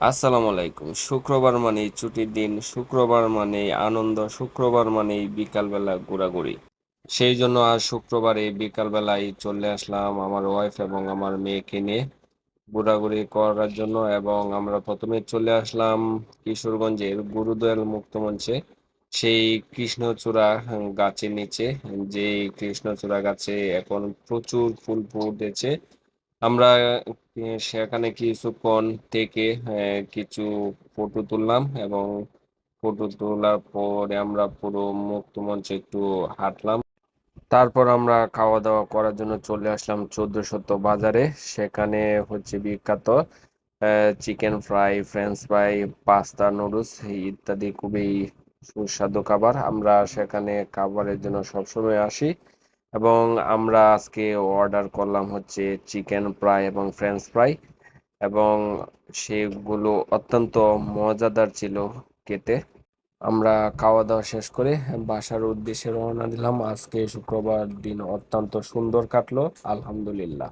আসসালামু আলাইকুম। শুক্রবার মানে ছুটির দিন, শুক্রবার মানে আনন্দ, শুক্রবার মানেই বিকালবেলা ঘোরাঘুরি। সেই জন্য আজ শুক্রবারে বিকালবেলায় চলে আসলাম আমার ওয়াইফ এবং আমার মেয়েকে নিয়ে ঘোরাঘুরি করার জন্য এবং আমরা প্রথমে চলে আসলাম কিশোরগঞ্জের গুরুদয়াল মুক্তমঞ্চে সেই কৃষ্ণচূড়া গাছের নিচে যে কৃষ্ণচূড়া গাছে এখন প্রচুর ফুল ফুটেছে। আমরা সেখানে কিছুক্ষণ থেকে কিছু ফটো তুললাম এবং ফটো তোলার পরে আমরা পুরো মুক্ত মঞ্চে একটু হাঁটলাম। তারপর আমরা খাওয়া দাওয়া করার জন্য চলে আসলাম চোদ্দশত বাজারে। সেখানে হচ্ছে বিখ্যাত chicken fry French fry pasta noodles ইত্যাদি খুবই সুস্বাদু খাবার। আমরা সেখানে খাবারের জন্য সবসময় আসি। এবং আমরা আজকে অর্ডার করলাম হচ্ছে চিকেন ফ্রাই এবং ফ্রেঞ্চ ফ্রাই এবং সেগুলো অত্যন্ত মজাদার ছিল খেতে। আমরা খাওয়া দাওয়া শেষ করে বাসার উদ্দেশ্যে রওনা দিলাম। আজকে শুক্রবার দিন অত্যন্ত সুন্দর কাটলো, আলহামদুলিল্লাহ।